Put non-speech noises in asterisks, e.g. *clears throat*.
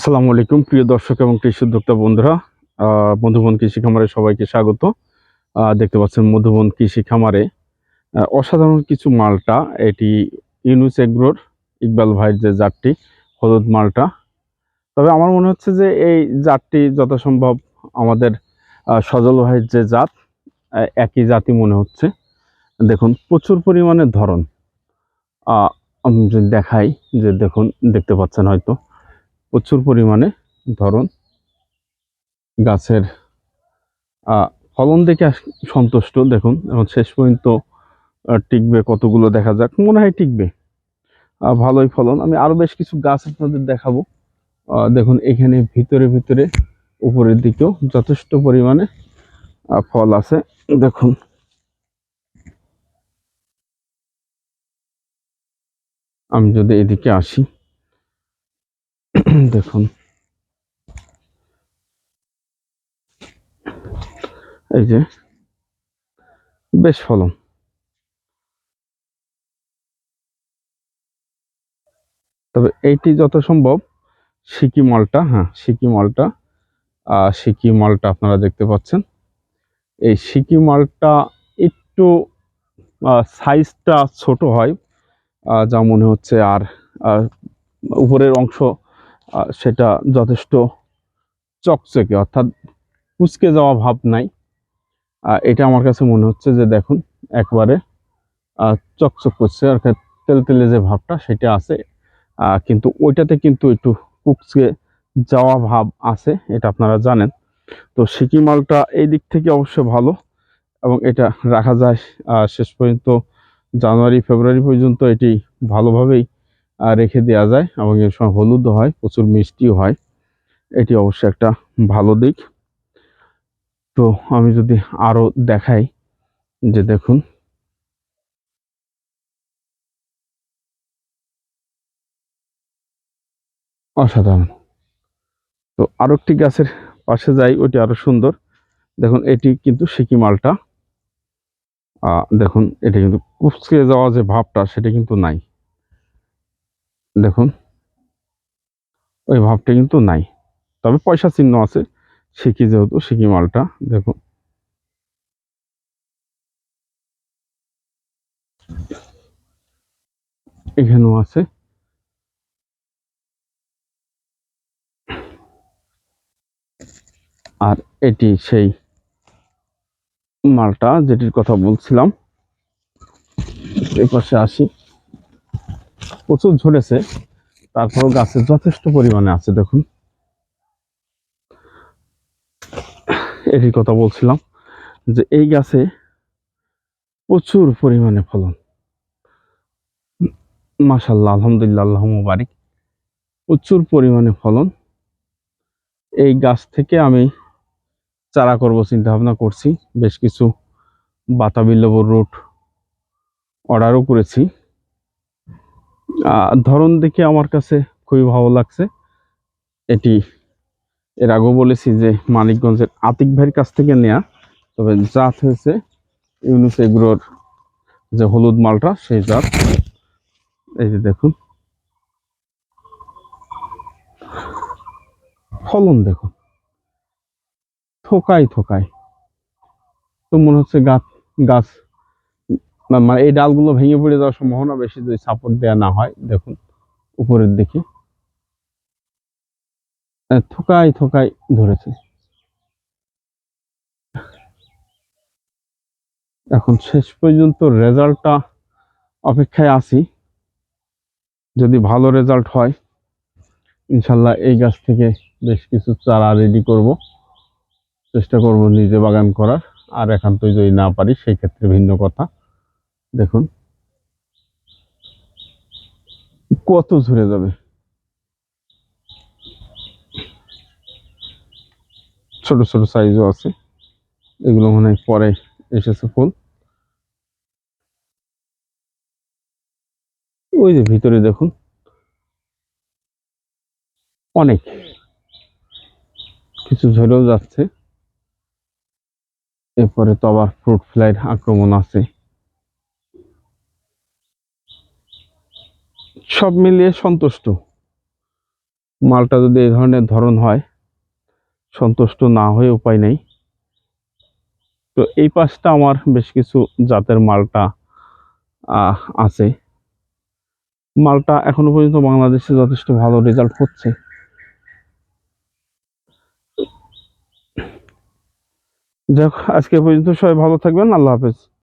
আসসালামু আলাইকুম, প্রিয় দর্শক এবং কৃষি উদ্যোক্তা বন্ধুরা। মধুবন কৃষি খামারে সবাইকে স্বাগত। দেখতে পাচ্ছেন মধুবন কৃষি খামারে অসাধারণ কিছু মালটা। এটি ইউনুস এগ্রোর, ইকবাল ভাইয়ের যে জাতটি, হলুদ মালটা। তবে আমার মনে হচ্ছে যে এই জাতটি যথাসম্ভব আমাদের সজল ভাইয়ের যে জাত একই জাতি মনে হচ্ছে। দেখুন, প্রচুর পরিমাণে ধরন। দেখাই, যে দেখুন, দেখতে পাচ্ছেন হয়তো। প্রচুর পরিমাণে ধরন গাছের ফলন দেখে সন্তুষ্ট, দেখুন এখন শেষ পর্যন্ত টিকবে কতগুলো দেখা যাক, মনে হয় টিকবে। ভালোই ফলন। আমি আরও বেশ কিছু গাছ আপনাদের দেখাবো। দেখুন, এখানে ভিতরে ভিতরে, উপরের দিকেও যথেষ্ট পরিমাণে ফল আছে। দেখুন। আমি যদি এদিকে আসি। *clears throat* দেখুন। এই যে, বেশ ফলন। তবে এইটি যত সম্ভব সিকি মালটা হ্যাঁ সিকি মালটা সিকি মালটা আপনারা দেখতে পাচ্ছেন। এই সিকি মালটা একটু সাইজটা ছোট হয় যা মনে হচ্ছে আর উপরের অংশ সেটা যথেষ্ট চকচকে, অর্থাৎ কুচকে যাওয়া ভাব নাই। এটা আমার কাছে মনে হচ্ছে যে দেখুন, একবারে চকচক করছে, অর্থাৎ তেল তেলে যে ভাবটা সেটা আছে। কিন্তু ওইটাতে কিন্তু একটু কুচকে যাওয়া ভাব আছে, এটা আপনারা জানেন। তো সিকি মালটা এই দিক থেকে অবশ্য ভালো এবং এটা রাখা যায় শেষ পর্যন্ত জানুয়ারি, ফেব্রুয়ারি পর্যন্ত এটি ভালোভাবেই রেখে দেওয়া যায় এবং এর সময় হলুদও হয়, প্রচুর মিষ্টিও হয়। এটি অবশ্য একটা ভালো দিক। তো আমি যদি আরও দেখাই, যে দেখুন। অসাধারণ। তো আরও একটি গাছের পাশে যাই, ওটি আরও সুন্দর। দেখুন, এটি কিন্তু সিকি মালটা। দেখুন, এটা কিন্তু কুচকে যাওয়া যে ভাবটা, সেটা কিন্তু নাই। দেখুন, ওই ভাবটা কিন্তু নাই। তবে পয়সা চিহ্ন আছে, সিকি যেহেতু, সিকি মালটা, দেখুন। এখানেও আছে। আর এটি সেই মালটা, যেটির কথা বলছিলাম। এই পাশে আসি। প্রচুর ঝরেছে তারপর গাছে যথেষ্ট পরিমাণে আছে, দেখুন। এটির কথা বলছিলাম যে এই গাছে প্রচুর পরিমাণে ফলন। মাশাল্লাহ আলহামদুলিল্লাহ, আল্লাহ মুবারিক। প্রচুর পরিমাণে ফলন। এই গাছ থেকে আমি চারা করব চিন্তা ভাবনা করছি, বেশ কিছু বাতাবি লেবুর রুট অর্ডারও করেছি। ধরন দেখে আমার কাছে খুবই ভালো লাগছে। এটি এর আগেও বলেছি যে মানিকগঞ্জের আতিক ভাইয়ের কাছ থেকে নেয়া। তবে জাত হয়েছে ইউনুস এগ্রোর যে হলুদ মালটা, সেই জাত। এই যে দেখুন। ফলন দেখুন। থোকায় থোকায়। তো মনে হচ্ছে গাছ গাছ মানে এই ডালগুলো ভেঙে পড়ে যাওয়ার সম্ভাবনা বেশি যদি সাপোর্ট দেওয়া না হয়, দেখুন, উপরের দিকে। থোকাই থোকাই ধরেছে। এখন শেষ পর্যন্ত রেজাল্টটা অপেক্ষায় আছি। যদি ভালো রেজাল্ট হয়, ইনশাল্লাহ এই গাছ থেকে বেশ কিছু চারা রেডি করব। চেষ্টা করব নিজে বাগান করার। আর একান্তই যদি না পারি, সেই ক্ষেত্রে ভিন্ন কথা। দেখুন। কত ঝরে যাবে। ছোট ছোট সাইজও আছে। এগুলো মনে হয় পরে এসেছে ফুল। ওই যে ভিতরে দেখুন। অনেক। কিছু ঝরেও যাচ্ছে। এরপরে তো আবার ফ্রুট ফ্লাইর আক্রমণ আছে। সব মিলিয়ে সন্তুষ্ট। মালটা যদি এই ধরনের ধরন হয়, সন্তুষ্ট না হয়ে উপায় নেই। তো এই পাশটা আমার বেশ কিছু জাতের মালটা আছে। মালটা এখনও পর্যন্ত বাংলাদেশে যথেষ্ট ভালো রেজাল্ট হচ্ছে। যাক, আজকে পর্যন্ত সবাই ভালো থাকবেন, আল্লাহ হাফেজ।